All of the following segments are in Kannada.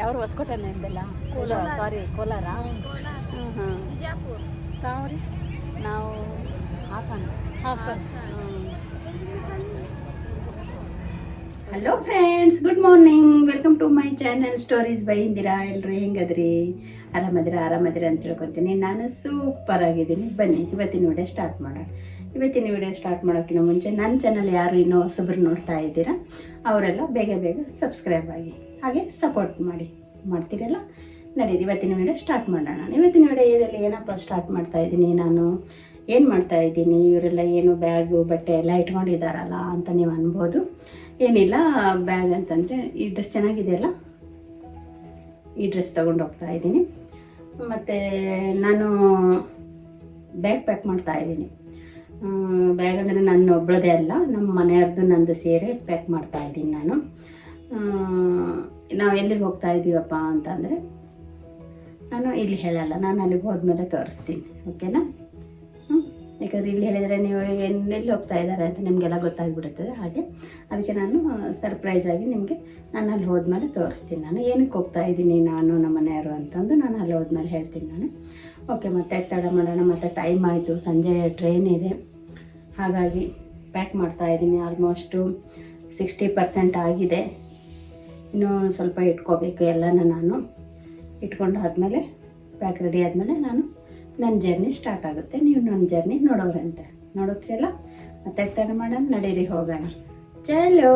ಯಾರು ಹೊಸಕೋಟೆನ ಇದ್ದಲ್ಲ? ಕೋಲಾರ ಸಾರಿ ಕೋಲಾರ. ಹ್ಞೂ ಹಾಂ ಬಿಜಾಪುರ. ತಾವು ರೀ ನಾವು Hassan. Hassan. Hello friends good morning welcome to my channel stories by Indira ಎಲ್ಲರೂ ಹೆಂಗದ್ರಿ? ಆರಾಮದಿರ? ಆರಾಮದಿರ ಅಂತ ತಿಳ್ಕೊತೀನಿ. ನಾನು ಸೂಪರ್ ಆಗಿದ್ದೀನಿ. ಬನ್ನಿ ಇವತ್ತಿನ ನೋಡೇ ಸ್ಟಾರ್ಟ್ ಮಾಡೋಣ. ಇವತ್ತಿನ ವಿಡಿಯೋ ಸ್ಟಾರ್ಟ್ ಮಾಡೋಕ್ಕಿಂತ ಮುಂಚೆ ನನ್ನ ಚಾನಲ್ ಯಾರು ಇನ್ನೂ ಹೊಸಬ್ರು ನೋಡ್ತಾ ಇದ್ದೀರಾ, ಅವರೆಲ್ಲ ಬೇಗ ಬೇಗ ಸಬ್ಸ್ಕ್ರೈಬ್ ಆಗಿ ಹಾಗೆ ಸಪೋರ್ಟ್ ಮಾಡಿ ಮಾಡ್ತೀರಲ್ಲ? ನಡೀರಿ, ಇವತ್ತಿನ ವಿಡಿಯೋ ಸ್ಟಾರ್ಟ್ ಮಾಡೋಣ. ಇವತ್ತಿನ ವಿಡಿಯೋದಲ್ಲಿ ಏನಪ್ಪ ಸ್ಟಾರ್ಟ್ ಮಾಡ್ತಾ ಇದ್ದೀನಿ, ನಾನು ಏನು ಮಾಡ್ತಾ ಇದ್ದೀನಿ, ಇವರೆಲ್ಲ ಏನು ಬ್ಯಾಗು ಬಟ್ಟೆ ಎಲ್ಲ ಇಟ್ಕೊಂಡಿದ್ದಾರಲ್ಲ ಅಂತ ನೀವು ಅನ್ಬೋದು. ಏನಿಲ್ಲ ಬ್ಯಾಗ್ ಅಂತಂದರೆ ಈ ಡ್ರೆಸ್ ಚೆನ್ನಾಗಿದೆಯಲ್ಲ ಈ ಡ್ರೆಸ್ ತೊಗೊಂಡು ಹೋಗ್ತಾ ಇದ್ದೀನಿ. ಮತ್ತು ನಾನು ಬ್ಯಾಗ್ ಪ್ಯಾಕ್ ಮಾಡ್ತಾ ಇದ್ದೀನಿ. ಬ್ಯಾಗ್ ಅಂದರೆ ನನ್ನ ಒಬ್ಬಳದೇ ಅಲ್ಲ, ನಮ್ಮ ಮನೆಯವ್ರದ್ದು ನಂದು ಸೇರೆ ಪ್ಯಾಕ್ ಮಾಡ್ತಾ ಇದ್ದೀನಿ ನಾನು. ನಾವು ಎಲ್ಲಿಗೆ ಹೋಗ್ತಾ ಇದ್ದೀವಪ್ಪ ಅಂತಂದರೆ, ನಾನು ಇಲ್ಲಿ ಹೇಳಲ್ಲ, ನಾನು ಅಲ್ಲಿಗೆ ಹೋದ್ಮೇಲೆ ತೋರಿಸ್ತೀನಿ, ಓಕೆನಾ? ಯಾಕಂದರೆ ಇಲ್ಲಿ ಹೇಳಿದರೆ ನೀವು ಎಲ್ಲೆಲ್ಲಿ ಹೋಗ್ತಾ ಇದ್ದಾರೆ ಅಂತ ನಿಮಗೆಲ್ಲ ಗೊತ್ತಾಗ್ಬಿಡುತ್ತದೆ. ಹಾಗೆ ಅದಕ್ಕೆ ನಾನು ಸರ್ಪ್ರೈಸ್ ಆಗಿ ನಿಮಗೆ ನಾನು ಅಲ್ಲಿ ಹೋದ್ಮೇಲೆ ತೋರಿಸ್ತೀನಿ ನಾನು. ಏನಕ್ಕೆ ಹೋಗ್ತಾ ಇದ್ದೀನಿ ನಾನು, ನಮ್ಮ ಮನೆಯವರು ಅಂತಂದು ನಾನು ಅಲ್ಲಿ ಹೋದ್ಮೇಲೆ ಹೇಳ್ತೀನಿ ನಾನು. ಓಕೆ, ಮತ್ತೆ ತಡ ಮಾಡೋಣ, ಮತ್ತೆ ಟೈಮ್ ಆಯಿತು, ಸಂಜೆ ಟ್ರೈನ್ ಇದೆ. ಹಾಗಾಗಿ ಪ್ಯಾಕ್ ಮಾಡ್ತಾ ಇದ್ದೀನಿ ಆಲ್ಮೋಸ್ಟು ಸಿಕ್ಸ್ಟಿ ಪರ್ಸೆಂಟ್ ಆಗಿದೆ. ಇನ್ನೂ ಸ್ವಲ್ಪ ಇಟ್ಕೋಬೇಕು ಎಲ್ಲನೂ ನಾನು. ಇಟ್ಕೊಂಡು ಆದಮೇಲೆ ಪ್ಯಾಕ್ ರೆಡಿ ಆದಮೇಲೆ ನಾನು ನನ್ನ ಜರ್ನಿ ಸ್ಟಾರ್ಟ್ ಆಗುತ್ತೆ. ನೀವು ನನ್ನ ಜರ್ನಿ ನೋಡೋರಂತೆ. ನೋಡುತ್ತೀರಲ್ಲ? ಮತ್ತೆ ತಡ ಮಾಡೋಣ, ನಡೀರಿ, ಹೋಗೋಣ. ಚಲೋ!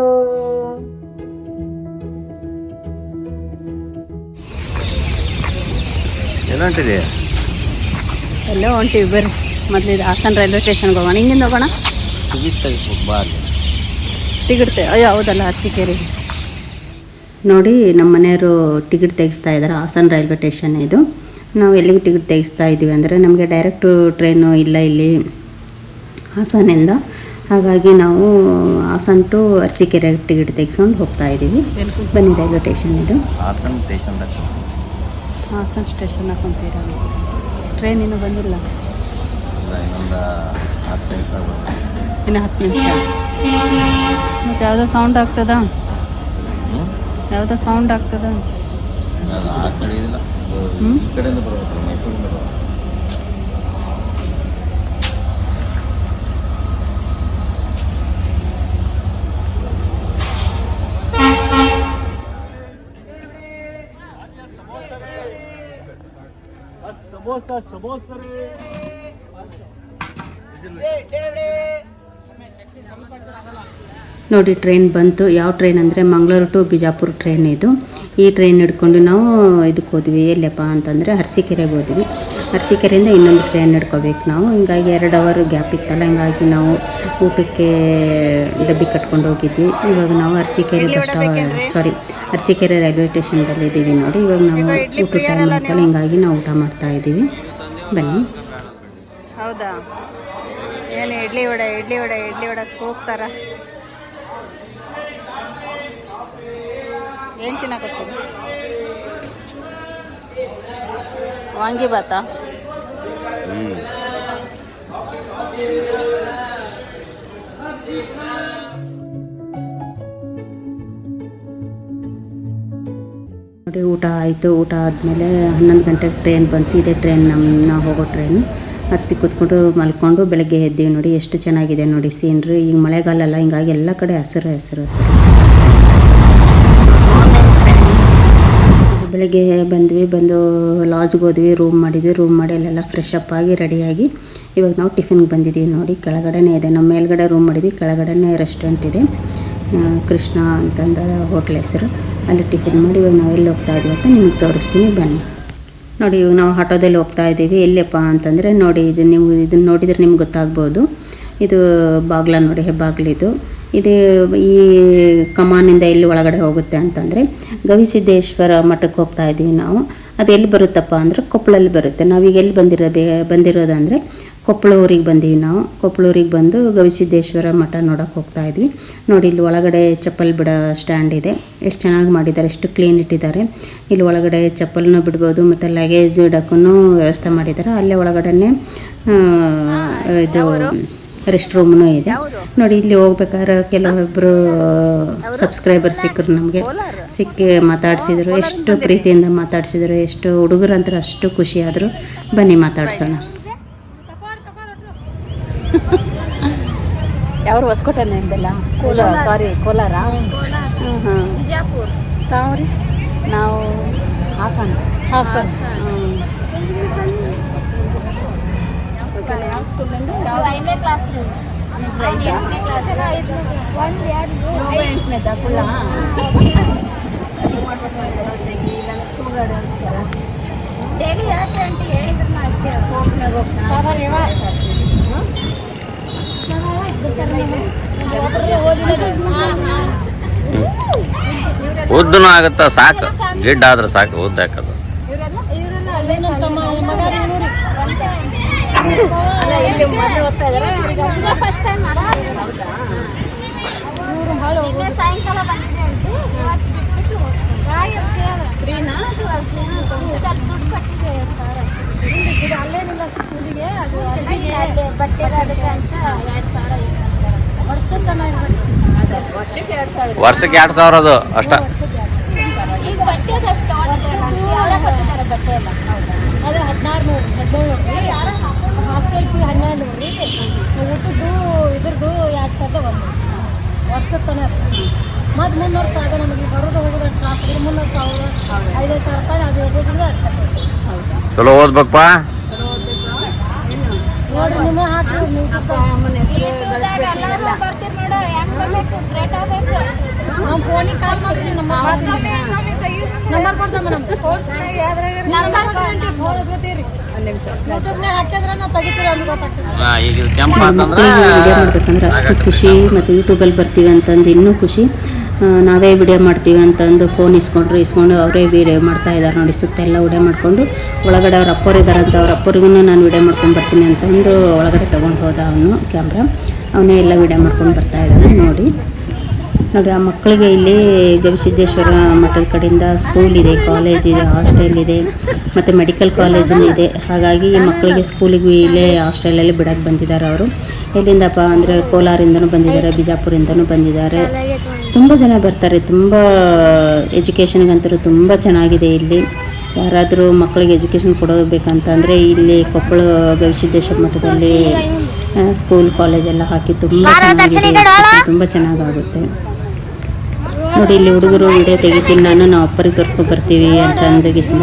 ಹೊಂಟಿದೆ ಎಲ್ಲೋ ಹೊಂಟಿವಿ ಬರ್ರಿ ಮೊದಲಿದ ಹಾಸನ ರೈಲ್ವೆ ಸ್ಟೇಷನ್ಗೆ ಹೋಗೋಣ. ಹಿಂಗಿಂದ ಹೋಗೋಣ? ಟಿಕೆಟ್ ತೆಗಿಸ್ಬೇಕು ಬಾ ಟಿಕೆಟ್ ಅಯ್ಯೋ ಹೌದಲ್ಲ ಅರಸೀಕೆರೆ. ನೋಡಿ ನಮ್ಮ ಮನೆಯವರು ಟಿಕೆಟ್ ತೆಗಿಸ್ತಾ ಇದ್ದಾರೆ ಹಾಸನ ರೈಲ್ವೆ ಸ್ಟೇಷನ್ ಇದು. ನಾವು ಎಲ್ಲಿಗೆ ಟಿಕೆಟ್ ತೆಗಿಸ್ತಾ ಇದ್ದೀವಿ ಅಂದರೆ ನಮಗೆ ಡೈರೆಕ್ಟು ಟ್ರೈನು ಇಲ್ಲ ಇಲ್ಲಿ ಹಾಸನಿಂದ. ಹಾಗಾಗಿ ನಾವು ಹಾಸನ್ ಟು ಅರಸೀಕೆರೆ ಟಿಕೆಟ್ ತೆಗೆಸ್ಕೊಂಡು ಹೋಗ್ತಾ ಇದ್ದೀವಿ ಬನ್ನಿ ರೈಲ್ವೆ ಸ್ಟೇಷನ್ ಇದು ಹಾಸನ್ ಸ್ಟೇಷನ್ ಹಾಸನ ಸ್ಟೇಷನ್ ಹಾಕೊಂತೀರ ಟ್ರೈನ್ ಇನ್ನೂ ಬಂದಿಲ್ಲ. ಇನ್ನು ಹತ್ತು ನಿಮಿಷ. ಮತ್ತು ಯಾವುದೋ ಸೌಂಡ್ ಆಗ್ತದ? ಹ್ಞೂ ಯಾವುದೋ ಸೌಂಡ್ ಆಗ್ತದ? ಅದು ಆ ಕಡೆ ಇಲ್ಲ ಅದು ಈ ಕಡೆಯಿಂದ ಬರ್ಬೇಕು ಮೈಸೂರಿಂದ ಬರ್ಬೇಕು ನೋಡಿ ಟ್ರೈನ್ ಬಂತು. ಯಾವ ಟ್ರೈನ್ ಅಂದರೆ ಮಂಗಳೂರು ಟು ಬಿಜಾಪುರ ಟ್ರೈನ್ ಇದು. ಈ ಟ್ರೈನ್ ಹಿಡ್ಕೊಂಡು ನಾವು ಇದಕ್ಕೆ ಹೋದ್ವಿ. ಎಲ್ಲಪ್ಪ ಅಂತಂದರೆ ಅರಸೀಕೆರೆಗೆ ಹೋದ್ವಿ. ಅರಸೀಕೆರೆಯಿಂದ ಇನ್ನೊಂದು ಟ್ರೈನ್ ಹಿಡ್ಕೋಬೇಕು ನಾವು. ಹಿಂಗಾಗಿ ಎರಡು ಅವರ್ ಗ್ಯಾಪ್ ಇತ್ತಲ್ಲ. ಹಿಂಗಾಗಿ ನಾವು ಊಟಕ್ಕೆ ಡಬ್ಬಿ ಕಟ್ಕೊಂಡು ಹೋಗಿದ್ವಿ. ಇವಾಗ ನಾವು Arsikere bus sorry Arsikere railway ಸ್ಟೇಷನ್ದಲ್ಲಿ ಇದ್ದೀವಿ ನೋಡಿ. ಇವಾಗ ನಾವು ಊಟ ಟೈಮ್ ಹಿಂಗಾಗಿ ನಾವು ಊಟ ಮಾಡ್ತಾ ಇದ್ದೀವಿ. ಬನ್ನಿ. ಹೌದಾ? ಏನು ಇಡ್ಲಿ ವಡೆ ಇಡ್ಲಿ ವಡೆ ಇಡ್ಲಿ ವಡೆ ಹೋಗ್ತಾರ ಏನು ತಿನ್ನಕತ್ತೀರಿ? ವಾಂಗಿ ನೋಡಿ ಊಟ ಆಯಿತು, ಊಟ ಆದಮೇಲೆ ಹನ್ನೊಂದು ಗಂಟೆಗೆ ಟ್ರೈನ್ ಬಂತು ಇದೆ ಟ್ರೈನ್ ನಮ್ಮ ನಾವು ಹೋಗೋ ಟ್ರೈನು ಹತ್ತಿ ಕೂತ್ಕೊಂಡು ಮಲ್ಕೊಂಡು ಬೆಳಗ್ಗೆ ಎದ್ದೀವಿ ನೋಡಿ ಎಷ್ಟು ಚೆನ್ನಾಗಿದೆ ನೋಡಿ ಸೀನ್ರಿ ಈಗ ಮಳೆಗಾಲ ಅಲ್ಲ ಹಿಂಗಾಗಿ ಎಲ್ಲ ಕಡೆ ಹಸಿರು ಹಸಿರು ಹಸಿರು. ಬೆಳಗ್ಗೆ ಬಂದ್ವಿ, ಬಂದು ಲಾಜ್ಗೆ ಹೋದ್ವಿ ರೂಮ್ ಮಾಡಿದ್ವಿ ರೂಮ್ ಮಾಡಿ ಅಲ್ಲೆಲ್ಲ ಫ್ರೆಶ್ ಅಪ್ ಆಗಿ ರೆಡಿಯಾಗಿ ಇವಾಗ ನಾವು ಟಿಫಿನ್ಗೆ ಬಂದಿದ್ದೀವಿ ನೋಡಿ. ಕೆಳಗಡೆನೇ ಇದೆ ನಮ್ಮ ಮೇಲ್ಗಡೆ ರೂಮ್ ಮಾಡಿದ್ವಿ, ಕೆಳಗಡೆನೇ ರೆಸ್ಟೋರೆಂಟ್ ಇದೆ. ಕೃಷ್ಣ ಅಂತಂದ ಹೋಟ್ಲ್ ಹೆಸರು. ಅಲ್ಲಿ ಟಿಫಿನ್ ಮಾಡಿ, ಇವಾಗ ನಾವು ಎಲ್ಲಿ ಹೋಗ್ತಾ ಇದ್ದೀವಿ ಅಂತ ನಿಮಗೆ ತೋರಿಸ್ತೀನಿ, ಬನ್ನಿ. ನೋಡಿ, ಇವಾಗ ನಾವು ಆಟೋದಲ್ಲಿ ಹೋಗ್ತಾ ಇದ್ದೀವಿ. ಎಲ್ಲಪ್ಪ ಅಂತಂದರೆ, ನೋಡಿ, ಇದು ನೀವು ಇದನ್ನು ನೋಡಿದರೆ ನಿಮ್ಗೆ ಗೊತ್ತಾಗ್ಬೋದು. ಇದು ಬಾಗ್ಲ ನೋಡಿ ಹೆಬ್ಬಾಗ್ಲಿದು ಇದು. ಈ ಕಮಾನಿಂದ ಎಲ್ಲಿ ಒಳಗಡೆ ಹೋಗುತ್ತೆ ಅಂತಂದರೆ, ಗವಿಸಿದ್ದೇಶ್ವರ ಮಠಕ್ಕೆ ಹೋಗ್ತಾ ಇದ್ದೀವಿ ನಾವು. ಅದು ಎಲ್ಲಿ ಬರುತ್ತಪ್ಪ ಅಂದರೆ, ಕೊಪ್ಪಳಲ್ಲಿ ಬರುತ್ತೆ. ನಾವೀಗ ಎಲ್ಲಿ ಬಂದಿರೋ ಬಂದಿರೋದಂದರೆ ಕೊಪ್ಪಳ ಊರಿಗೆ ಬಂದೀವಿ ನಾವು. ಕೊಪ್ಪಳ ಊರಿಗೆ ಬಂದು ಗವಿಸಿದ್ದೇಶ್ವರ ಮಠ ನೋಡೋಕೆ ಹೋಗ್ತಾ ಇದ್ವಿ. ನೋಡಿ, ಇಲ್ಲಿ ಒಳಗಡೆ ಚಪ್ಪಲ್ ಬಿಡೋ ಸ್ಟ್ಯಾಂಡ್ ಇದೆ. ಎಷ್ಟು ಚೆನ್ನಾಗಿ ಮಾಡಿದ್ದಾರೆ ಎಷ್ಟು ಕ್ಲೀನ್ ಇಟ್ಟಿದ್ದಾರೆ. ಇಲ್ಲಿ ಒಳಗಡೆ ಚಪ್ಪಲ್ನೂ ಬಿಡ್ಬೋದು, ಮತ್ತು ಲಗೇಜ್ ಇಡೋಕ್ಕೂ ವ್ಯವಸ್ಥೆ ಮಾಡಿದ್ದಾರೆ ಅಲ್ಲೇ ಒಳಗಡೆ ಇದು ರೆಸ್ಟ್ ರೂಮ್ನೂ ಇದೆ. ನೋಡಿ, ಇಲ್ಲಿ ಹೋಗ್ಬೇಕಾದ್ರೆ ಕೆಲವೊಬ್ಬರು ಸಬ್ಸ್ಕ್ರೈಬರ್ ಸಿಕ್ಕರು ನಮಗೆ. ಸಿಕ್ಕಿ ಮಾತಾಡಿಸಿದ್ರು. ಎಷ್ಟು ಪ್ರೀತಿಯಿಂದ ಮಾತಾಡಿಸಿದ್ರು. ಎಷ್ಟು ಹುಡುಗರಂದ್ರೆ ಅಷ್ಟು ಖುಷಿಯಾದ್ರು. ಬನ್ನಿ ಮಾತಾಡ್ಸೋಣ. ಯಾವ್ರು ಹೊಸಕೋಟೆನೇ ಇದೆಲ್ಲ ಕೋಲಾರ. ಸಾರಿ ಕೋಲಾರ. ಹಾಂ ಹಾಂ ತಾವು ತಾವ್ರಿ? ನಾವು ಹಾಸನ. ಹಾಸನ. ಯಾವ ಸ್ಕೂಲಿಂದ ಐದನೇ ಕ್ಲಾಸ್ ಎಂಟನೇ ಕ್ಲಾಸ್ ಉದ್ದನೂ ಆಗತ್ತ ಸಾಕು. ಗಿಡ್ಡ ಆದ್ರೆ ಸಾಕು ಉದ್ದ ಹಾಕದು. ಇವರೆಲ್ಲ ಅಲ್ಲೇ ಫಸ್ಟ್ ಟೈಮ್ ಈಗ ಸಾಯಂಕಾಲ ವರ್ಷಕ್ಕೆ ಎರಡು ಸಾವಿರ ಅದು, ಅಷ್ಟ. ಊಟದ್ದು, ಇದ್ರದ್ದು ಎರಡು ವರ್ಷದ ತನಕ ಮತ್ತು ಮುನ್ನೂರು ಸಾವಿರ ನಮಗೆ ಬರೋದು ಹೋಗೋದು ಅಷ್ಟು ಮುನ್ನೂರು ಸಾವಿರ, ಐದೈದು ಸಾವಿರ ರೂಪಾಯಿ ಅದು ಎದುರಿಂದ ಚಲೋ ಓದ್ಬೇಕಪ್ಪ ವಿಡಿಯೋ ಮಾಡಬೇಕಂದ್ರೆ ಅಷ್ಟು ಖುಷಿ ಮತ್ತು ಯೂಟ್ಯೂಬಲ್ಲಿ ಬರ್ತೀವಿ ಅಂತಂದು ಇನ್ನೂ ಖುಷಿ. ನಾವೇ ವಿಡಿಯೋ ಮಾಡ್ತೀವಿ ಅಂತಂದು ಫೋನ್ ಇಸ್ಕೊಂಡ್ರು, ಇಸ್ಕೊಂಡು ಅವರೇ ವಿಡಿಯೋ ಮಾಡ್ತಾ ಇದ್ದಾರೆ ನೋಡಿ, ಸುತ್ತೆಲ್ಲ ವಿಡಿಯೋ ಮಾಡಿಕೊಂಡು ಒಳಗಡೆ ಅವ್ರ ಅಪ್ಪರು ಇದ್ದಾರೆ ಅಂತ ಅವ್ರ ಅಪ್ಪರಿಗೂ ನಾನು ವಿಡಿಯೋ ಮಾಡ್ಕೊಂಡು ಬರ್ತೀನಿ ಅಂತಂದು ಒಳಗಡೆ ತೊಗೊಂಡು ಹೋದ ಅವನು ಕ್ಯಾಮ್ರಾ ಅವನೇ ಎಲ್ಲ ವಿಡಿಯೋ ಮಾಡ್ಕೊಂಡು ಬರ್ತಾ ಇದ್ದಾನೆ ನೋಡಿ. ನೋಡಿ, ಆ ಮಕ್ಕಳಿಗೆ ಇಲ್ಲಿ ಗವಿಸಿದ್ದೇಶ್ವರ ಮಠದ ಕಡೆಯಿಂದ ಸ್ಕೂಲ್ ಇದೆ ಕಾಲೇಜ್ ಇದೆ ಹಾಸ್ಟೆಲ್ ಇದೆ, ಮತ್ತು ಮೆಡಿಕಲ್ ಕಾಲೇಜೂ ಇದೆ. ಹಾಗಾಗಿ ಈ ಮಕ್ಕಳಿಗೆ ಸ್ಕೂಲಿಗೆ ಇಲ್ಲೇ ಹಾಸ್ಟೆಲಲ್ಲಿ ಬಿಡೋಕ್ಕೆ ಬಂದಿದ್ದಾರೆ ಅವರು. ಎಲ್ಲಿಂದಪ್ಪ ಅಂದರೆ ಕೋಲಾರಿಂದನೂ ಬಂದಿದ್ದಾರೆ, ಬಿಜಾಪುರಿಂದನೂ ಬಂದಿದ್ದಾರೆ. ತುಂಬ ಜನ ಬರ್ತಾರೆ, ತುಂಬ ಎಜುಕೇಷನ್ಗಂತರೂ ತುಂಬ ಚೆನ್ನಾಗಿದೆ ಇಲ್ಲಿ. ಯಾರಾದರೂ ಮಕ್ಕಳಿಗೆ ಎಜುಕೇಷನ್ ಕೊಡಬೇಕಂತಂದರೆ ಇಲ್ಲಿ ಕೊಪ್ಪಳ ಗವಿಸಿದ್ದೇಶ್ವರ ಮಠದಲ್ಲಿ ಸ್ಕೂಲ್ ಕಾಲೇಜೆಲ್ಲ ಹಾಕಿ ತುಂಬ ಚೆನ್ನಾಗಿದೆ, ತುಂಬ ಚೆನ್ನಾಗಾಗುತ್ತೆ. ನೋಡಿ ಇಲ್ಲಿ ಹುಡುಗರು ವಿಡಿಯೋ ತೆಗಿತೀನಿ. ನಾನು ನಾವು ಅಪ್ಪರಿಗೆ ತೋರಿಸ್ಕೊಬರ್ತೀವಿ ಅಂತ ಅಂದಗಿಸಿದ.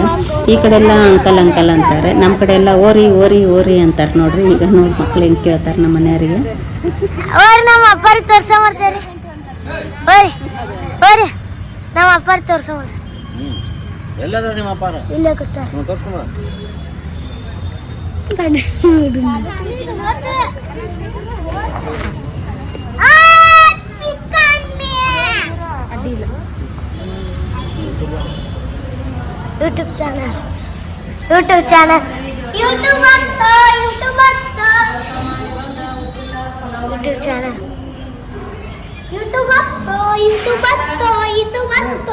ಈ ಕಡೆ ಎಲ್ಲ ಅಂಕಲ್ ಅಂಕಲ್ ಅಂತಾರೆ. ನಮ್ಮ ಕಡೆ ಎಲ್ಲ ಓರಿ ಓರಿ ಓರಿ ಅಂತಾರೆ ನೋಡ್ರಿ. ಈಗ ನೋಡಿ ಮಕ್ಳು ಹೆಂಗೆ ಕೇಳ್ತಾರೆ ನಮ್ಮ ಮನೆಯವರಿಗೆ. ಓರಿ ನಮ್ಮ ಅಪ್ಪರಿಗೆ ತೋರ್ಸ ಓರಿ ಓರಿ ನಮ್ಮ ಅಪ್ಪರಿಗೆ ತೋರ್ಸ ನಿಮ್ಮ ಅಪ್ಪಾರ? ಇಲ್ಲೇ ತೋರ್ಸ್ಕೊಂಬ YouTube channel YouTube channel YouTube ಅಂತ ಯೂಟ್ಯೂಬ್ ಅಂತ ಯೂಟ್ಯೂಬ್ ಚಾನಲ್ ಯೂಟ್ಯೂಬ್ ಅಂತ ಯೂಟ್ಯೂಬ್ ಅಂತ ಯೂಟ್ಯೂಬ್ ಅಂತ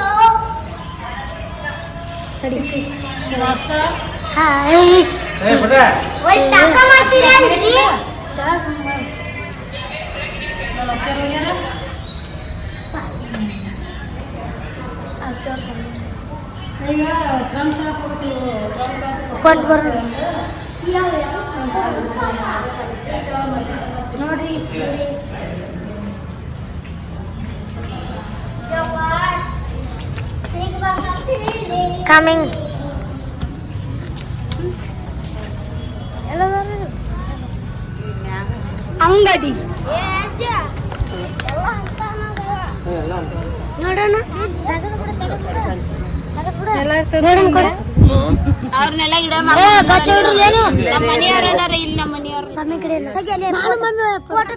ಹಾಯ್ ಒಂದು ಟಕ ಮಾಡ್ಸಿರಲ್ರಿ ಕೊಟ್ಟು ಬರೋದು ನೋಡ್ರಿ ಕಮಿಂಗ್ ಅಂಗಡಿ ನೋಡೋಣ ನೋಡೋಣ ಕೊಡ ಅವ್ರನ್ನೆಲ್ಲ ಗಿಡ? ನಮ್ಮ ಮನೆಯವ್ರು ಅದಾರ ಇಲ್ಲಿ ನಮ್ಮ ಮನೆಯವ್ರು ಮಮ್ಮಿ ಕಡೆ. ನಾನು ಮಮ್ಮಿ ಫೋಟೋ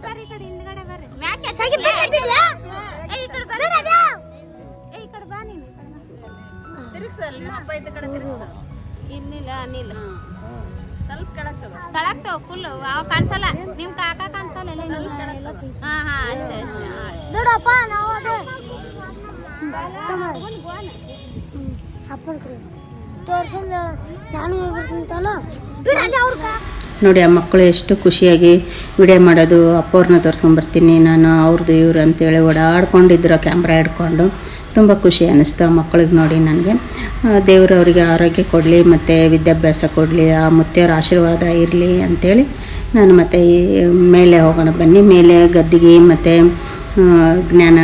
ಮ್ಯಾಕೆ ಸಗಿ ಬಿಟ್ಟಿಲ್ಲ? ಏ, ಈ ಕಡೆ ಬೇಡ ಅದು. ಏ, ಕಡೆ ಬಾ ನೀನು ಇಲ್ಲಿಲ್ಲ ಅನಿಲ್ಲ ತಳಗ್ತಾವ ಫುಲ್ ಅವ್ ಕಾಣಿಸಲ್ಲ ನಿಮ್ ಕಾಕ ಕಾಣಿಸಲ್ಲ. ಹಾ ಹಾ ಅಷ್ಟೇ ಅಷ್ಟೇ. ನೋಡಪ್ಪ ನಾವು ಅದು ಅಪ್ಪನ ಕಡೆ ತೋರ್ಸಂದ ನಾನು ಹೋಗ್ಬಿಡ್ತಂತಲ್ಲ ಬಿಡ ಅವ್ರ ನೋಡಿ ಆ ಮಕ್ಕಳು ಎಷ್ಟು ಖುಷಿಯಾಗಿ ವಿಡಿಯೋ ಮಾಡೋದು, ಅಪ್ಪವ್ರನ್ನ ತೋರಿಸ್ಕೊಂಬರ್ತೀನಿ ನಾನು ಅವ್ರದ್ದು ಇವ್ರು ಅಂತೇಳಿ ಓಡಾಡ್ಕೊಂಡಿದ್ರು ಕ್ಯಾಮ್ರಾ ಹಿಡ್ಕೊಂಡು. ತುಂಬ ಖುಷಿ ಅನ್ನಿಸ್ತು ಆ ಮಕ್ಕಳಿಗೆ ನೋಡಿ ನನಗೆ. ದೇವರು ಅವರಿಗೆ ಆರೋಗ್ಯ ಕೊಡಲಿ, ಮತ್ತು ವಿದ್ಯಾಭ್ಯಾಸ ಕೊಡಲಿ, ಆ ಮುತ್ತೆಯವ್ರ ಆಶೀರ್ವಾದ ಇರಲಿ ಅಂಥೇಳಿ ನಾನು ಮತ್ತೆ ಮೇಲೆ ಹೋಗೋಣ ಬನ್ನಿ. ಮೇಲೆ ಗದ್ದಿಗೆ ಮತ್ತು ಜ್ಞಾನ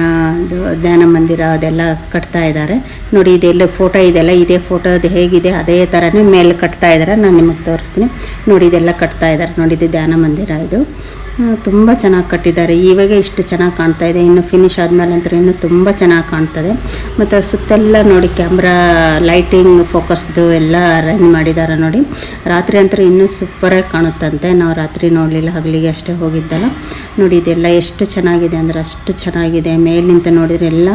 ಧ್ಯಾನ ಮಂದಿರ ಅದೆಲ್ಲ ಕಟ್ತಾ ಇದ್ದಾರೆ. ನೋಡಿ, ಇದೆಲ್ಲ ಫೋಟೋ ಇದೆಲ್ಲ, ಇದೇ ಫೋಟೋ ಅದು ಹೇಗಿದೆ, ಅದೇ ಥರನೇ ಮೇಲೆ ಕಟ್ತಾ ಇದ್ದಾರೆ. ನಾನು ನಿಮಗೆ ತೋರಿಸ್ತೀನಿ. ನೋಡಿ, ಇದೆಲ್ಲ ಕಟ್ತಾ ಇದ್ದಾರೆ. ನೋಡಿ, ಇದು ಧ್ಯಾನ ಮಂದಿರ ಇದು. ತುಂಬ ಚೆನ್ನಾಗಿ ಕಟ್ಟಿದ್ದಾರೆ. ಇವಾಗ ಇಷ್ಟು ಚೆನ್ನಾಗಿ ಕಾಣ್ತಾ ಇದೆ. ಇನ್ನು ಫಿನಿಶ್ ಆದಮೇಲೆ ಅಂತೂ ಇನ್ನು ತುಂಬ ಚೆನ್ನಾಗಿ ಕಾಣ್ತದೆ. ಮತ್ತು ಸುತ್ತೆಲ್ಲ ನೋಡಿ ಕ್ಯಾಮ್ರಾ ಲೈಟಿಂಗ್ ಫೋಕಸ್ದು ಎಲ್ಲ ಅರೇಂಜ್ ಮಾಡಿದ್ದಾರೆ ನೋಡಿ. ರಾತ್ರಿ ಅಂತೂ ಇನ್ನೂ ಸೂಪರಾಗಿ ಕಾಣುತ್ತಂತೆ. ನಾವು ರಾತ್ರಿ ನೋಡಲಿಲ್ಲ, ಹಗಲಿಗೆ ಅಷ್ಟೇ ಹೋಗಿದ್ದಲ್ಲ. ನೋಡಿ, ಇದೆಲ್ಲ ಎಷ್ಟು ಚೆನ್ನಾಗಿದೆ ಅಂದರೆ ಅಷ್ಟು ಚೆನ್ನಾಗಿದೆ. ಮೇಲಿಂದ ನೋಡಿದರೆ ಎಲ್ಲ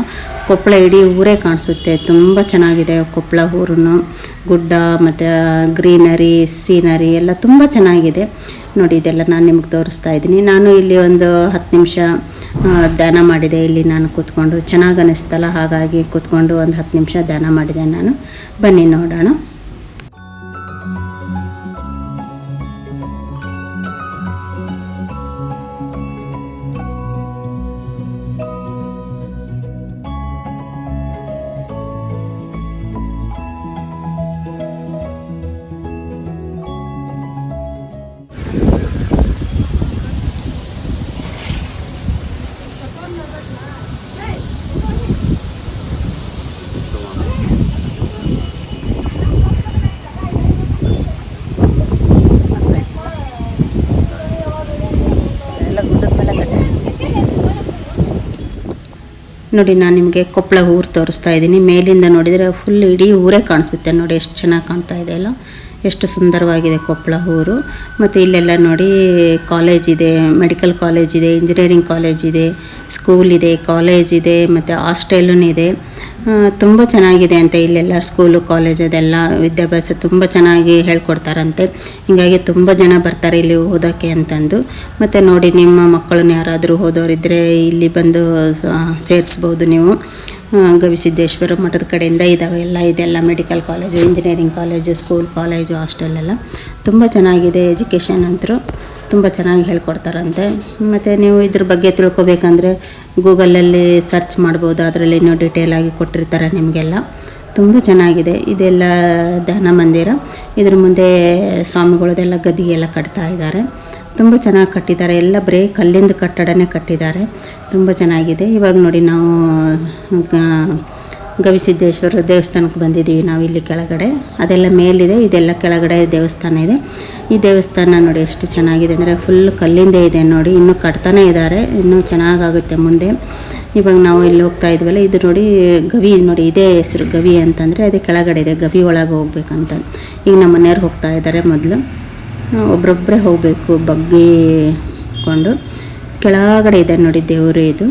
ಕೊಪ್ಪಳ ಇಡೀ ಊರೇ ಕಾಣಿಸುತ್ತೆ. ತುಂಬ ಚೆನ್ನಾಗಿದೆ ಕೊಪ್ಪಳ ಊರು ಗುಡ್ಡ, ಮತ್ತು ಗ್ರೀನರಿ ಸೀನರಿ ಎಲ್ಲ ತುಂಬ ಚೆನ್ನಾಗಿದೆ. ನೋಡಿ, ಇದೆಲ್ಲ ನಾನು ನಿಮ್ಗೆ ತೋರಿಸ್ತಾ ಇದ್ದೀನಿ. ನಾನು ಇಲ್ಲಿ ಒಂದು ಹತ್ತು ನಿಮಿಷ ಧ್ಯಾನ ಮಾಡಿದೆ. ಇಲ್ಲಿ ನಾನು ಕೂತ್ಕೊಂಡು ಚೆನ್ನಾಗಿ ಅನ್ನಿಸ್ತಲ್ಲ ಹಾಗಾಗಿ ಕೂತ್ಕೊಂಡು ಒಂದು ಹತ್ತು ನಿಮಿಷ ಧ್ಯಾನ ಮಾಡಿದೆ ನಾನು. ಬನ್ನಿ ನೋಡೋಣ. ನೋಡಿ, ನಾನು ನಿಮಗೆ ಕೊಪ್ಪಳ ಊರು ತೋರಿಸ್ತಾ ಇದ್ದೀನಿ. ಮೇಲಿಂದ ನೋಡಿದರೆ ಫುಲ್ ಇಡೀ ಊರೇ ಕಾಣಿಸುತ್ತೆ. ನೋಡಿ, ಎಷ್ಟು ಚೆನ್ನಾಗಿ ಕಾಣ್ತಾ ಇದೆ ಅಲ್ಲ? ಎಷ್ಟು ಸುಂದರವಾಗಿದೆ ಕೊಪ್ಪಳ ಊರು. ಮತ್ತು ಇಲ್ಲೆಲ್ಲ ನೋಡಿ ಕಾಲೇಜ್ ಇದೆ ಮೆಡಿಕಲ್ ಕಾಲೇಜ್ ಇದೆ ಇಂಜಿನಿಯರಿಂಗ್ ಕಾಲೇಜ್ ಇದೆ ಸ್ಕೂಲ್ ಇದೆ ಕಾಲೇಜ್ ಇದೆ, ಮತ್ತು ಹಾಸ್ಟೆಲೂ ಇದೆ. ತುಂಬ ಚೆನ್ನಾಗಿದೆ ಅಂತೆ ಇಲ್ಲೆಲ್ಲ ಸ್ಕೂಲು ಕಾಲೇಜ್ ಅದೆಲ್ಲ. ವಿದ್ಯಾಭ್ಯಾಸ ತುಂಬ ಚೆನ್ನಾಗಿ ಹೇಳ್ಕೊಡ್ತಾರಂತೆ. ಹೀಗಾಗಿ ತುಂಬ ಜನ ಬರ್ತಾರೆ ಇಲ್ಲಿ ಓದೋಕ್ಕೆ ಅಂತಂದು. ಮತ್ತು ನೋಡಿ, ನಿಮ್ಮ ಮಕ್ಕಳನ್ನ ಯಾರಾದರೂ ಓದೋರಿದ್ದರೆ ಇಲ್ಲಿ ಬಂದು ಸೇರಿಸ್ಬೋದು ನೀವು. ಗವಿಸಿದ್ದೇಶ್ವರ ಮಠದ ಕಡೆಯಿಂದ ಇದ್ದಾವೆ ಎಲ್ಲ. ಇದೆಲ್ಲ medical college engineering college school college hostel ಎಲ್ಲ. ತುಂಬ ಚೆನ್ನಾಗಿದೆ ಎಜುಕೇಷನ್ ಅಂತರೂ ತುಂಬ ಚೆನ್ನಾಗಿ ಹೇಳ್ಕೊಡ್ತಾರಂತೆ. ಮತ್ತು ನೀವು ಇದ್ರ ಬಗ್ಗೆ ತಿಳ್ಕೊಬೇಕಂದ್ರೆ ಗೂಗಲಲ್ಲಿ ಸರ್ಚ್ ಮಾಡ್ಬೋದು, ಅದರಲ್ಲಿ ಇನ್ನೂ ಡೀಟೇಲ್ ಆಗಿ ಕೊಟ್ಟಿರ್ತಾರೆ ನಿಮಗೆಲ್ಲ. ತುಂಬ ಚೆನ್ನಾಗಿದೆ ಇದೆಲ್ಲ ಧ್ಯಾನ ಮಂದಿರ. ಇದ್ರ ಮುಂದೆ ಸ್ವಾಮಿಗಳದೆಲ್ಲ ಗದ್ದಿಗೆಲ್ಲ ಕಟ್ತಾ ಇದ್ದಾರೆ. ತುಂಬ ಚೆನ್ನಾಗಿ ಕಟ್ಟಿದ್ದಾರೆ, ಎಲ್ಲ ಬರೀ ಕಲ್ಲಿಂದ ಕಟ್ಟಡನೇ ಕಟ್ಟಿದ್ದಾರೆ. ತುಂಬ ಚೆನ್ನಾಗಿದೆ. ಇವಾಗ ನೋಡಿ ನಾವು ಗವಿಸಿದ್ದೇಶ್ವರ ದೇವಸ್ಥಾನಕ್ಕೆ ಬಂದಿದ್ದೀವಿ ನಾವು ಇಲ್ಲಿ ಕೆಳಗಡೆ. ಅದೆಲ್ಲ ಮೇಲಿದೆ, ಇದೆಲ್ಲ ಕೆಳಗಡೆ ದೇವಸ್ಥಾನ ಇದೆ. ಈ ದೇವಸ್ಥಾನ ನೋಡಿ ಎಷ್ಟು ಚೆನ್ನಾಗಿದೆ ಅಂದರೆ ಫುಲ್ ಕಲ್ಲಿಂದ ಇದೆ ನೋಡಿ. ಇನ್ನೂ ಕಟ್ತಾನೆ ಇದ್ದಾರೆ, ಇನ್ನೂ ಚೆನ್ನಾಗಾಗುತ್ತೆ ಮುಂದೆ. ಇವಾಗ ನಾವು ಇಲ್ಲಿ ಹೋಗ್ತಾ ಇದ್ವಲ್ಲ, ಇದು ನೋಡಿ ಗವಿ, ನೋಡಿ ಇದೇ ಹೆಸರು ಗವಿ ಅಂತಂದರೆ ಅದೇ ಕೆಳಗಡೆ ಇದೆ, ಗವಿ ಒಳಗೆ ಹೋಗ್ಬೇಕಂತ. ಈಗ ನಮ್ಮ ಮನೆಯವ್ರು ಹೋಗ್ತಾ ಇದ್ದಾರೆ ಮೊದಲು. ಒಬ್ರೊಬ್ಬರೇ ಹೋಗಬೇಕು ಬಗ್ಗಿಕೊಂಡು ಕೆಳಗಡೆ ಇದೆ ನೋಡಿ ದೇವರು ಇದು.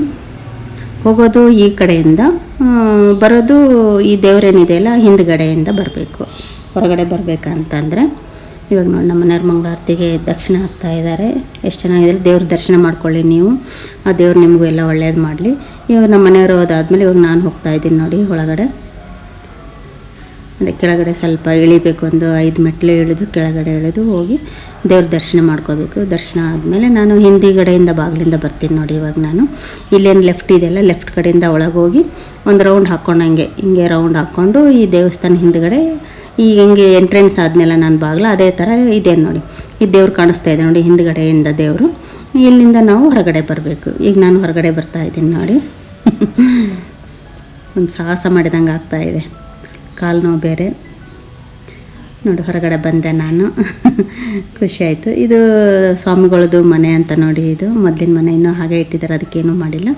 ಹೋಗೋದು ಈ ಕಡೆಯಿಂದ. ಬರೋದು ಈ ದೇವರೇನಿದೆಯಲ್ಲ ಹಿಂದ್ಗಡೆಯಿಂದ ಬರಬೇಕು. ಹೊರಗಡೆ ಬರಬೇಕಂತಂದರೆ, ಇವಾಗ ನೋಡಿ ನಮ್ಮ ಮನೆಯವ್ರ ಮಂಗಳಾರತಿಗೆ ದಕ್ಷಿಣ ಹಾಕ್ತಾ ಇದ್ದಾರೆ. ಎಷ್ಟು ಚೆನ್ನಾಗಿದೆ ದೇವ್ರ ದರ್ಶನ ಮಾಡ್ಕೊಳ್ಳಿ ನೀವು. ಆ ದೇವ್ರು ನಿಮಗೂ ಎಲ್ಲ ಒಳ್ಳೇದು ಮಾಡಲಿ. ಇವಾಗ ನಮ್ಮ ಮನೆಯವರು ಅದಾದಮೇಲೆ ಇವಾಗ ನಾನು ಹೋಗ್ತಾ ಇದ್ದೀನಿ ನೋಡಿ ಒಳಗಡೆ. ಅದೇ ಕೆಳಗಡೆ ಸ್ವಲ್ಪ ಇಳಿಬೇಕು, ಒಂದು ಐದು ಮೆಟ್ಲು ಇಳಿದು ಕೆಳಗಡೆ ಇಳಿದು ಹೋಗಿ ದೇವ್ರ ದರ್ಶನ ಮಾಡ್ಕೋಬೇಕು. ದರ್ಶನ ಆದಮೇಲೆ ನಾನು ಹಿಂದಿಗಡೆಯಿಂದ ಬಾಗಿಲಿಂದ ಬರ್ತೀನಿ ನೋಡಿ ಇವಾಗ ನಾನು. ಇಲ್ಲೇನು ಲೆಫ್ಟ್ ಇದೆಯಲ್ಲ ಲೆಫ್ಟ್ ಕಡೆಯಿಂದ ಒಳಗೋಗಿ ಒಂದು ರೌಂಡ್ ಹಾಕ್ಕೊಂಡಂಗೆ ಹಿಂಗೆ ರೌಂಡ್ ಹಾಕ್ಕೊಂಡು ಈ ದೇವಸ್ಥಾನ ಹಿಂದ್ಗಡೆ ಈಗ ಹಿಂಗೆ ಎಂಟ್ರೆನ್ಸ್ ಆದ್ಮೇಲೆ ನಾನು ಬಾಗಿಲು ಅದೇ ಥರ ಇದೆ ನೋಡಿ. ಈ ದೇವ್ರು ಕಾಣಿಸ್ತಾ ಇದೆ ನೋಡಿ ಹಿಂದ್ಗಡೆಯಿಂದ ದೇವರು. ಇಲ್ಲಿಂದ ನಾವು ಹೊರಗಡೆ ಬರಬೇಕು. ಈಗ ನಾನು ಹೊರಗಡೆ ಬರ್ತಾ ಇದ್ದೀನಿ ನೋಡಿ. ಒಂದು ಸಾಹಸ ಮಾಡಿದಂಗೆ ಆಗ್ತಾ ಇದೆ. ಕಾಲು ನೋವು ಬೇರೆ. ನೋಡಿ, ಹೊರಗಡೆ ಬಂದೆ ನಾನು. ಖುಷಿ ಆಯಿತು. ಇದು ಸ್ವಾಮಿಗಳದ್ದು ಮನೆ ಅಂತ ನೋಡಿ ಇದು. ಮೊದಲಿನ ಮನೆ ಇನ್ನೂ ಹಾಗೆ ಇಟ್ಟಿದ್ದಾರೆ, ಅದಕ್ಕೇನೂ ಮಾಡಿಲ್ಲ.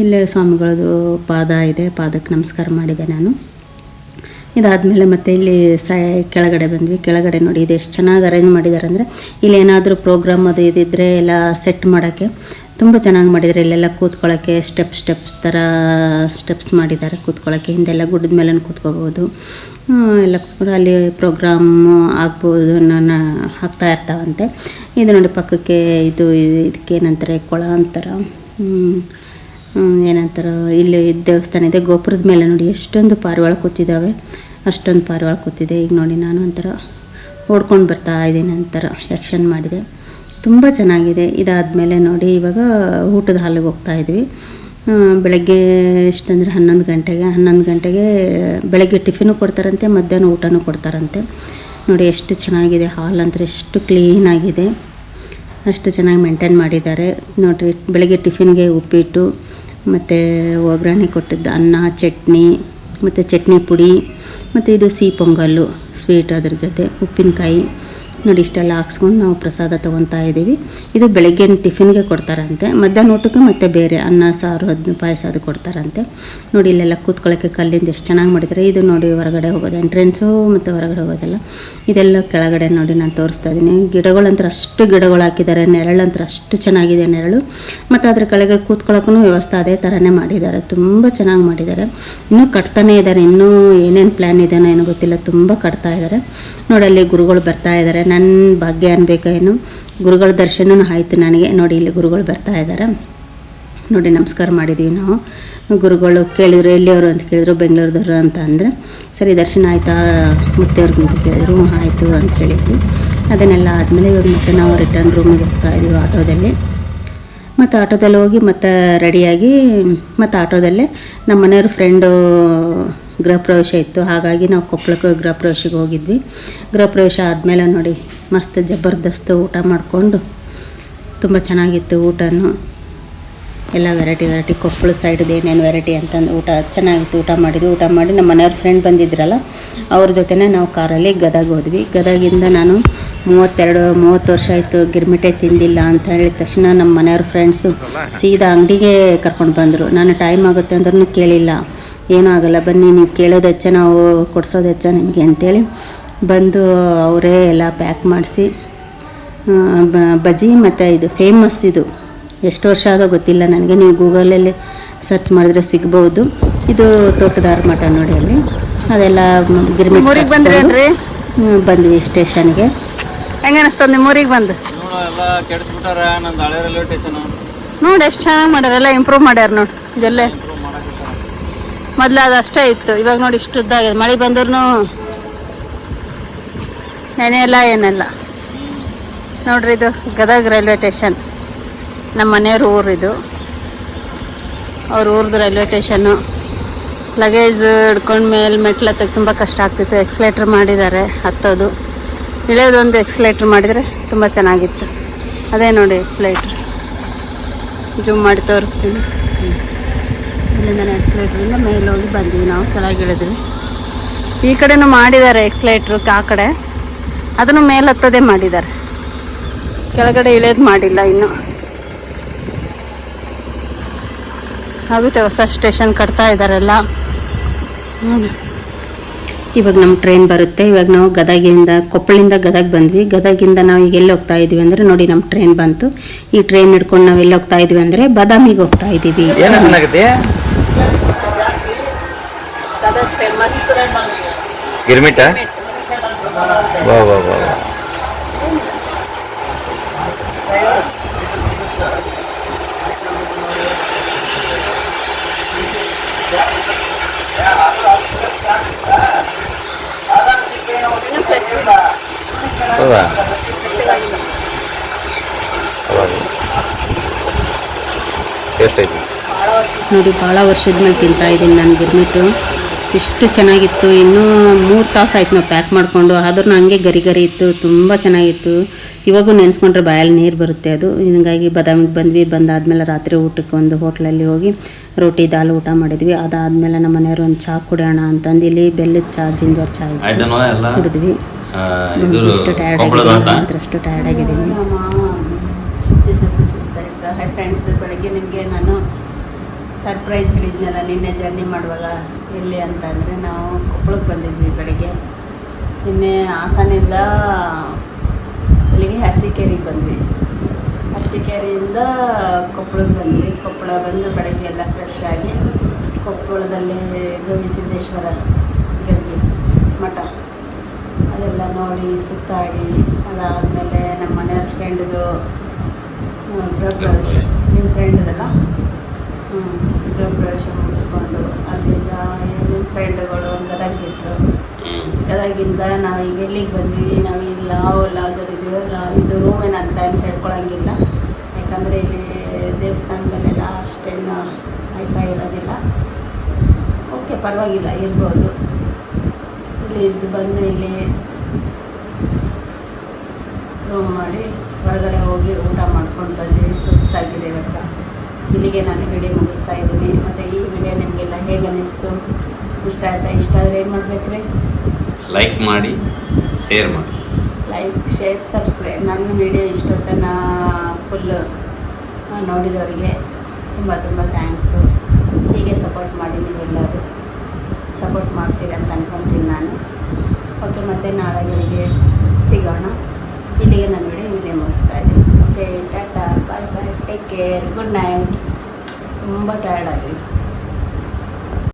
ಇಲ್ಲಿ ಸ್ವಾಮಿಗಳದು ಪಾದ ಇದೆ, ಪಾದಕ್ಕೆ ನಮಸ್ಕಾರ ಮಾಡಿದೆ ನಾನು. ಇದಾದಮೇಲೆ ಮತ್ತೆ ಇಲ್ಲಿ ಸೈ, ಕೆಳಗಡೆ ಬಂದ್ವಿ. ಕೆಳಗಡೆ ನೋಡಿ, ಇದು ಎಷ್ಟು ಚೆನ್ನಾಗಿ ಅರೇಂಜ್ ಮಾಡಿದ್ದಾರೆ ಅಂದರೆ, ಇಲ್ಲಿ ಏನಾದರೂ ಪ್ರೋಗ್ರಾಮ್ ಅದು ಇದಿದ್ದರೆ ಎಲ್ಲ ಸೆಟ್ ಮಾಡೋಕ್ಕೆ ತುಂಬ ಚೆನ್ನಾಗಿ ಮಾಡಿದ್ದಾರೆ. ಇಲ್ಲೆಲ್ಲ ಕೂತ್ಕೊಳ್ಳೋಕ್ಕೆ ಸ್ಟೆಪ್ ಸ್ಟೆಪ್ಸ್ ಥರ ಸ್ಟೆಪ್ಸ್ ಮಾಡಿದ್ದಾರೆ. ಕೂತ್ಕೊಳ್ಳೋಕ್ಕೆ ಹಿಂದೆಲ್ಲ ಗುಡ್ಡದ ಮೇಲೆ ಕೂತ್ಕೋಬೋದು. ಎಲ್ಲ ಕೂತ್ಕೊಂಡು ಅಲ್ಲಿ ಪ್ರೋಗ್ರಾಮ್ ಆಗ್ಬೋದು ನನ್ನ ಹಾಕ್ತಾ ಇರ್ತಾವಂತೆ. ಇದು ನೋಡಿ ಪಕ್ಕಕ್ಕೆ ಇದು ಇದಕ್ಕೇನಂತಾರೆ ಕೊಳ ಅಂತಾರ. ಏನಂತಾರ ಇಲ್ಲಿ ದೇವಸ್ಥಾನ ಇದೆ. ಗೋಪುರದ ಮೇಲೆ ನೋಡಿ ಎಷ್ಟೊಂದು ಪಾರಿವಾಳ ಕೂತಿದ್ದಾವೆ. ಅಷ್ಟೊಂದು ಪಾರಿವಾಳ ಕೂತಿದೆ. ಈಗ ನೋಡಿ ನಾನು ಒಂಥರ ಓಡ್ಕೊಂಡು ಬರ್ತಾ ಇದ್ದೀನಿ ಅಂತಾರ ಆ್ಯಕ್ಷನ್ ಮಾಡಿದೆ. ತುಂಬ ಚೆನ್ನಾಗಿದೆ. ಇದಾದಮೇಲೆ ನೋಡಿ ಇವಾಗ ಊಟದ ಹಾಲಿಗೆ ಹೋಗ್ತಾ ಇದ್ವಿ. ಆ, ಬೆಳಗ್ಗೆ ಎಷ್ಟಂದರೆ ಹನ್ನೊಂದು ಗಂಟೆಗೆ ಹನ್ನೊಂದು ಗಂಟೆಗೆ ಬೆಳಗ್ಗೆ ಟಿಫಿನು ಕೊಡ್ತಾರಂತೆ, ಮಧ್ಯಾಹ್ನ ಊಟನೂ ಕೊಡ್ತಾರಂತೆ. ನೋಡಿ ಎಷ್ಟು ಚೆನ್ನಾಗಿದೆ ಹಾಲ್ ಅಂದರೆ ಎಷ್ಟು ಕ್ಲೀನಾಗಿದೆ ಅಷ್ಟು ಚೆನ್ನಾಗಿ ಮೇಂಟೈನ್ ಮಾಡಿದ್ದಾರೆ. ನೋಡಿರಿ, ಬೆಳಗ್ಗೆ ಟಿಫಿನ್ಗೆ ಉಪ್ಪಿಟ್ಟು, ಮತ್ತು ಒಗ್ಗರಣೆ ಕೊಟ್ಟಿದ್ದು ಅನ್ನ, ಚಟ್ನಿ, ಮತ್ತು ಚಟ್ನಿ ಪುಡಿ, ಮತ್ತು ಇದು ಸಿಹಿ ಪೊಂಗಲ್ಲು ಸ್ವೀಟ್ ಅದ್ರ ಜೊತೆ, ಉಪ್ಪಿನಕಾಯಿ. ನೋಡಿ ಇಷ್ಟೆಲ್ಲ ಹಾಕ್ಸ್ಕೊಂಡು ನಾವು ಪ್ರಸಾದ ತೊಗೊತಾ ಇದ್ದೀವಿ. ಇದು ಬೆಳಗ್ಗೆ ಟಿಫಿನ್ಗೆ ಕೊಡ್ತಾರಂತೆ. ಮಧ್ಯಾಹ್ನ ಊಟಕ್ಕೆ ಮತ್ತೆ ಬೇರೆ ಅನ್ನ, ಸಾರು ಅದನ್ನ ಪಾಯಸ ಅದು ಕೊಡ್ತಾರಂತೆ. ನೋಡಿ ಇಲ್ಲೆಲ್ಲ ಕೂತ್ಕೊಳ್ಳೋಕ್ಕೆ ಕಲ್ಲಿಂದ ಎಷ್ಟು ಚೆನ್ನಾಗಿ ಮಾಡಿದ್ದಾರೆ. ಇದು ನೋಡಿ ಹೊರಗಡೆ ಹೋಗೋದು ಎಂಟ್ರೆನ್ಸು ಮತ್ತು ಹೊರಗಡೆ ಹೋಗೋದೆಲ್ಲ. ಇದೆಲ್ಲ ಕೆಳಗಡೆ ನೋಡಿ ನಾನು ತೋರಿಸ್ತಾ ಇದ್ದೀನಿ. ಗಿಡಗಳಂತರ ಅಷ್ಟು ಗಿಡಗಳು ಹಾಕಿದ್ದಾರೆ. ನೆರಳಂತರ ಅಷ್ಟು ಚೆನ್ನಾಗಿದೆ ನೆರಳು. ಮತ್ತು ಅದ್ರ ಕೆಳಗೆ ಕೂತ್ಕೊಳ್ಳೋಕ್ಕೂ ವ್ಯವಸ್ಥೆ ಅದೇ ಥರನೇ ಮಾಡಿದ್ದಾರೆ. ತುಂಬ ಚೆನ್ನಾಗಿ ಮಾಡಿದ್ದಾರೆ. ಇನ್ನೂ ಕಟ್ತಾನೇ ಇದ್ದಾರೆ. ಇನ್ನೂ ಏನೇನು ಪ್ಲ್ಯಾನ್ ಇದೆಯೋ ಏನೋ ಗೊತ್ತಿಲ್ಲ. ತುಂಬ ಕಟ್ತಾ ಇದ್ದಾರೆ. ನೋಡಿ ಅಲ್ಲಿ ಗುರುಗಳು ಬರ್ತಾ ಇದ್ದಾರೆ. ನನ್ನ ಭಾಗ್ಯ ಅನ್ಬೇಕೇನು ಗುರುಗಳ ದರ್ಶನವೂ ಆಯಿತು ನನಗೆ. ನೋಡಿ ಇಲ್ಲಿ ಗುರುಗಳು ಬರ್ತಾ ಇದ್ದಾರೆ ನೋಡಿ ನಮಸ್ಕಾರ ಮಾಡಿದ್ವಿ ನಾವು. ಗುರುಗಳು ಕೇಳಿದರು ಎಲ್ಲಿಯವರು ಅಂತ ಕೇಳಿದ್ರು ಬೆಂಗಳೂರದವರು ಅಂತ ಅಂದರೆ ಸರಿ ದರ್ಶನ ಆಯಿತಾ ಮುತ್ತೆಯವ್ರಿಗೆ ಅಂತ ಕೇಳಿದ್ರು "ಹ್ಞೂ, ಆಯಿತು ಅಂತ ಹೇಳಿದ್ವಿ. ಅದನ್ನೆಲ್ಲ ಆದಮೇಲೆ ಇವಾಗ ಮತ್ತೆ ನಾವು ರಿಟರ್ನ್ ರೂಮಿಗೆ ಹೋಗ್ತಾ ಇದ್ದೀವಿ ಆಟೋದಲ್ಲಿ. ಮತ್ತು ಆಟೋದಲ್ಲಿ ಹೋಗಿ ಮತ್ತೆ ರೆಡಿಯಾಗಿ ಮತ್ತು ಆಟೋದಲ್ಲೇ ನಮ್ಮ ಮನೆಯವ್ರ ಫ್ರೆಂಡು ಗೃಹ ಪ್ರವೇಶ ಇತ್ತು. ಹಾಗಾಗಿ ನಾವು ಕೊಪ್ಪಳಕ್ಕೆ ಗೃಹ ಹೋಗಿದ್ವಿ. ಗೃಹ ಪ್ರವೇಶ ಆದಮೇಲೆ ನೋಡಿ ಮಸ್ತ್ ಜಬರ್ದಸ್ತು ಊಟ ಮಾಡಿಕೊಂಡು ತುಂಬ ಚೆನ್ನಾಗಿತ್ತು ಊಟನೂ. ಎಲ್ಲ ವೆರೈಟಿ ವೆರೈಟಿ ಕೊಪ್ಪಳ ಸೈಡ್ದು ಏನೇನು ವೆರೈಟಿ ಅಂತಂದು ಊಟ ಚೆನ್ನಾಗಿತ್ತು ಊಟ ಮಾಡಿದ್ವಿ. ಊಟ ಮಾಡಿ ನಮ್ಮ ಮನೆಯವ್ರ ಫ್ರೆಂಡ್ ಬಂದಿದ್ರಲ್ಲ, ಅವ್ರ ಜೊತೆನೇ ನಾವು ಕಾರಲ್ಲಿ ಗದಗ ಹೋದ್ವಿ. ಗದಗಿಂದ ನಾನು ಮೂವತ್ತೆರಡು ಮೂವತ್ತು ವರ್ಷ ಆಯಿತು ಗಿರ್ಮಿಟೆ ತಿಂದಿಲ್ಲ ಅಂತ ಹೇಳಿದ ತಕ್ಷಣ ನಮ್ಮ ಮನೆಯವ್ರ ಫ್ರೆಂಡ್ಸು ಸೀದಾ ಅಂಗಡಿಗೆ ಕರ್ಕೊಂಡು ಬಂದರು. ನಾನು ಟೈಮ್ ಆಗುತ್ತೆ ಅಂದ್ರೂ ಕೇಳಿಲ್ಲ. ಏನೂ ಆಗೋಲ್ಲ ಬನ್ನಿ ನೀವು ಕೇಳೋದು ಹೆಚ್ಚ ನಾವು ಕೊಡಿಸೋದು ಹೆಚ್ಚ ನಿಮಗೆ ಅಂತೇಳಿ ಬಂದು ಅವರೇ ಎಲ್ಲ ಪ್ಯಾಕ್ ಮಾಡಿಸಿ ಬಜಿ ಮತ್ತು ಇದು ಫೇಮಸ್ ಇದು. ಎಷ್ಟು ವರ್ಷ ಆದೋ ಗೊತ್ತಿಲ್ಲ ನನಗೆ. ನೀವು ಗೂಗಲಲ್ಲಿ ಸರ್ಚ್ ಮಾಡಿದ್ರೆ ಸಿಗ್ಬೋದು. ಇದು ತೋಟದಾರ ಮಠ ನೋಡಿ ಅಲ್ಲಿ. ಅದೆಲ್ಲ ಗಿರ್ಮಿಟ್ ಬಂದ್ವಿ ಸ್ಟೇಷನ್ಗೆ ಹೆಂಗ ಅನಿಸ್ತದ ನಿಮ್ಮ ಊರಿಗೆ ಬಂದು? ನೋಡು ಎಲ್ಲ ಕೆಡಿಸ್ಬಿಟ್ಟಾರ ನಂದು ಹಳೆ ರೈಲ್ವೆ ಸ್ಟೇಷನ್ ನೋಡಿ ಎಷ್ಟು ಚೆನ್ನಾಗಿ ಮಾಡ್ಯಾರ ಎಲ್ಲ ಇಂಪ್ರೂವ್ ಮಾಡ್ಯಾರ ನೋಡಿ ಇದೆಲ್ಲ. ಮೊದ್ಲು ಅದು ಅಷ್ಟೇ ಇತ್ತು ಇವಾಗ ನೋಡಿ ಇಷ್ಟು ಉದ್ದಾಗಿದೆ ಮಳೆ ಬಂದ್ರೂ ನೆನೆಯಲ್ಲ ಏನೆಲ್ಲ. ನೋಡ್ರಿ ಇದು ಗದಗ ರೈಲ್ವೆ ಸ್ಟೇಷನ್. ನಮ್ಮ ಮನೆಯವ್ರ ಊರು ಇದು. ಅವ್ರ ಊರ್ದು ರೈಲ್ವೆ ಸ್ಟೇಷನ್ನು. ಲಗೇಜ್ ಹಿಡ್ಕೊಂಡು ಮೇಲೆ ಮೆಟ್ಲು ತುಂಬ ಕಷ್ಟ ಆಗ್ತಿತ್ತು. ಎಕ್ಸ್ಲೇಟ್ರ್ ಮಾಡಿದ್ದಾರೆ ಹತ್ತೋದು. ಇಳಿಯೋದೊಂದು ಎಕ್ಸ್ಲೇಟ್ರ್ ಮಾಡಿದರೆ ತುಂಬ ಚೆನ್ನಾಗಿತ್ತು. ಅದೇ ನೋಡಿ ಎಕ್ಸ್ಲೇಟ್ರ್. ಜೂಮ್ ಮಾಡಿ ತೋರಿಸ್ತೀನಿ. ಇಲ್ಲಿಂದ ಎಕ್ಸ್ಲೇಟ್ರಿಂದ ಮೇಲೆ ಹೋಗಿ ಬಂದ್ವಿ ನಾವು, ಕೆಳಗೆ ಇಳಿದ್ವಿ. ಈ ಕಡೆನೂ ಮಾಡಿದ್ದಾರೆ ಎಕ್ಸ್ಲೇಟ್ರು ಆ ಕಡೆ. ಅದನ್ನು ಮೇಲತ್ತದೇ ಮಾಡಿದ್ದಾರೆ. ಕೆಳಗಡೆ ಇಳಿಯೋದು ಮಾಡಿಲ್ಲ ಇನ್ನು. ಆಗುತ್ತೆ, ಹೊಸ ಸ್ಟೇಷನ್ ಕಟ್ತಾ ಇದ್ದಾರೆಲ್ಲ ನೋಡಿ ಇವಾಗ ನಮ್ಮ ಟ್ರೈನ್ ಬರುತ್ತೆ. ಇವಾಗ ನಾವು ಗದಗಿಂದ ಕೊಪ್ಪಳಿಂದ ಗದಗ ಬಂದ್ವಿ. ಗದಗಿಂದ ನಾವು ಈಗ ಎಲ್ಲಿ ಹೋಗ್ತಾ ಇದೀವಿ ಅಂದರೆ ನೋಡಿ ನಮ್ಮ ಟ್ರೈನ್ ಬಂತು. ಈ ಟ್ರೈನ್ ಹಿಡ್ಕೊಂಡು ನಾವು ಎಲ್ಲಿ ಹೋಗ್ತಾ ಇದೀವಿ ಅಂದರೆ ಬಾದಾಮಿಗೆ ಹೋಗ್ತಾ ಇದ್ದೀವಿ ಗಿರ್ಮಿಟ? ವಾ ವಾ ವಾ. ಹೌದಾ ನೋಡಿ ಭಾಳ ವರ್ಷದ ಮೇಲೆ ತಿಂತಾ ಇದ್ದೀನಿ ನಾನು ಗಿರ್ಮಿಟ್ಟು. ಇಷ್ಟು ಚೆನ್ನಾಗಿತ್ತು. ಇನ್ನೂ ಮೂರು ತಾಸು ಆಯ್ತು ನಾವು ಪ್ಯಾಕ್ ಮಾಡಿಕೊಂಡು. ಆದ್ರೂ ಹಂಗೆ ಗರಿ ಗರಿ ಇತ್ತು. ತುಂಬ ಚೆನ್ನಾಗಿತ್ತು. ಇವಾಗೂ ನೆನೆಸ್ಕೊಂಡ್ರೆ ಬಾಯಲ್ಲಿ ನೀರು ಬರುತ್ತೆ ಅದು. ಹಿಂಗಾಗಿ ಬಾದಾಮಿಗೆ ಬಂದ್ವಿ. ಬಂದಾದ್ಮೇಲೆ ರಾತ್ರಿ ಊಟಕ್ಕೆ ಒಂದು ಹೋಟ್ಲಲ್ಲಿ ಹೋಗಿ ರೋಟಿ ದಾಲ್ ಊಟ ಮಾಡಿದ್ವಿ. ಅದಾದಮೇಲೆ ನಮ್ಮ ಮನೆಯವರು ಒಂದು ಚಹಾ ಕುಡಿಯೋಣ ಅಂತಂದು ಇಲ್ಲಿ ಬೆಲ್ಲದ ಚಹಾ ಜಿಂಜರ್ ಚಹಾ ಕುಡಿದ್ವಿ. ಇದು ಅಷ್ಟು ಟಯರ್ಡ್ ಕೊಪ್ಪಳದ ಆಗಿದ್ದೀನಿ. ಅಂತ. ಮಾತ್ರ ಅಷ್ಟು ಟಯರ್ಡ್ ಆಗಿದ್ದೀನಿ. ಸುತ್ತಿ ಹೈ ಫ್ರೆಂಡ್ಸ್ ಬೆಳಗ್ಗೆ ನಿಮಗೆ ನಾನು ಸರ್ಪ್ರೈಸ್ ಹೇಳಿದ್ನಲ್ಲ ನಿನ್ನೆ ಜರ್ನಿ ಮಾಡುವಾಗ ಎಲ್ಲಿ ಅಂತ ಅಂದರೆ ನಾವು ಕೊಪ್ಪಳಕ್ಕೆ ಬಂದಿದ್ವಿ ಬೆಳಗ್ಗೆ. ನಿನ್ನೆ ಹಾಸನಿಂದ ಇಲ್ಲಿಗೆ ಅರಸೀಕೆರೆಗೆ ಬಂದ್ವಿ. ಹರಸಿಕೇರಿಯಿಂದ ಕೊಪ್ಪಳಕ್ಕೆ ಬಂದ್ವಿ. ಕೊಪ್ಪಳ ಬಂದು ಬೆಳಗ್ಗೆ ಎಲ್ಲ ಫ್ರೆಶ್ ಆಗಿ ಕೊಪ್ಪಳದಲ್ಲಿ ಗವಿಸಿದ್ದೇಶ್ವರ ಗದ್ವಿ ಮಠ. ಅದೆಲ್ಲ ನೋಡಿ ಸುತ್ತಾಡಿ ಅದಾದಮೇಲೆ ನಮ್ಮ ಮನೆಯವ್ರ ಫ್ರೆಂಡ್ದು ಗೃಹ ಪ್ರವೇಶ ನಿಮ್ಮ ಫ್ರೆಂಡ್ದಲ್ಲ? ಹ್ಞೂ ಗೃಹ ಪ್ರವೇಶ ಮುಗಿಸ್ಕೊಂಡು ಅಲ್ಲಿಂದ ನಿಮ್ಮ ಫ್ರೆಂಡ್ಗಳು ಗದಗಿದ್ರು ಗದಗಿಂದ ನಾವು ಈಗ ಎಲ್ಲಿಗೆ ಬಂದ್ವಿ? ನಾವು ಇಲ್ಲಿ ಲಾವ್ ಲಾಜಲ್ಲಿ ಲಾವ್ ಇದು ರೂಮೇನ ಅಂತ ಏನು ಹೇಳ್ಕೊಳಂಗಿಲ್ಲ. ಯಾಕಂದರೆ ಇಲ್ಲಿ ದೇವಸ್ಥಾನದಲ್ಲೆಲ್ಲ ಅಷ್ಟೇನು ಆಯ್ತಾ ಇರೋದಿಲ್ಲ. ಓಕೆ ಪರವಾಗಿಲ್ಲ ಇರ್ಬೋದು. ಇಲ್ಲಿ ಇದ್ದು ಬಂದು ಇಲ್ಲಿ ರೂಮ್ ಮಾಡಿ ಹೊರಗಡೆ ಹೋಗಿ ಊಟ ಮಾಡ್ಕೊಂಡು ಬಂದು ಸುಸ್ತಾಗಿದೆ ಇವತ್ತು. ಇಲ್ಲಿಗೆ ನಾನು ವಿಡಿಯೋ ಮುಗಿಸ್ತಾ ಇದ್ದೀನಿ. ಮತ್ತು ಈ ವಿಡಿಯೋ ನಿಮಗೆಲ್ಲ ಹೇಗೆ ಅನ್ನಿಸ್ತು ಇಷ್ಟ ಆಯ್ತಾ? ಇಷ್ಟ ಆದರೆ ಏನು ಮಾಡ್ಬೇಕ್ರಿ? ಲೈಕ್ ಮಾಡಿ ಶೇರ್ ಮಾಡಿ. ಲೈಕ್ ಶೇರ್ ಸಬ್ಸ್ಕ್ರೈಬ್ ನನ್ನ ವಿಡಿಯೋ ಇಷ್ಟೊತ್ತನ ಫುಲ್ ನೋಡಿದವರಿಗೆ ತುಂಬ ತುಂಬ ಥ್ಯಾಂಕ್ಸು ಹೀಗೆ ಸಪೋರ್ಟ್ ಮಾಡಿ ನೀವೆಲ್ಲರೂ. ಸಪೋರ್ಟ್ ಮಾಡ್ತೀರಿ ಅಂತ ಅನ್ಕೊತೀನಿ ನಾನು. ಓಕೆ ಮತ್ತೆ ನಾಳೆ ಬೆಳಿಗ್ಗೆ ಸಿಗೋಣ. ಇಲ್ಲಿಗೆ ನನ್ನ ವಿಡಿಯೋ ವಿಡಿಯೋ ಮುಗಿಸ್ತಾ ಇದ್ದೀನಿ. Okay tata bye bye take care good night ತುಂಬ ಟಯರ್ಡ್ ಆಗಿದೆ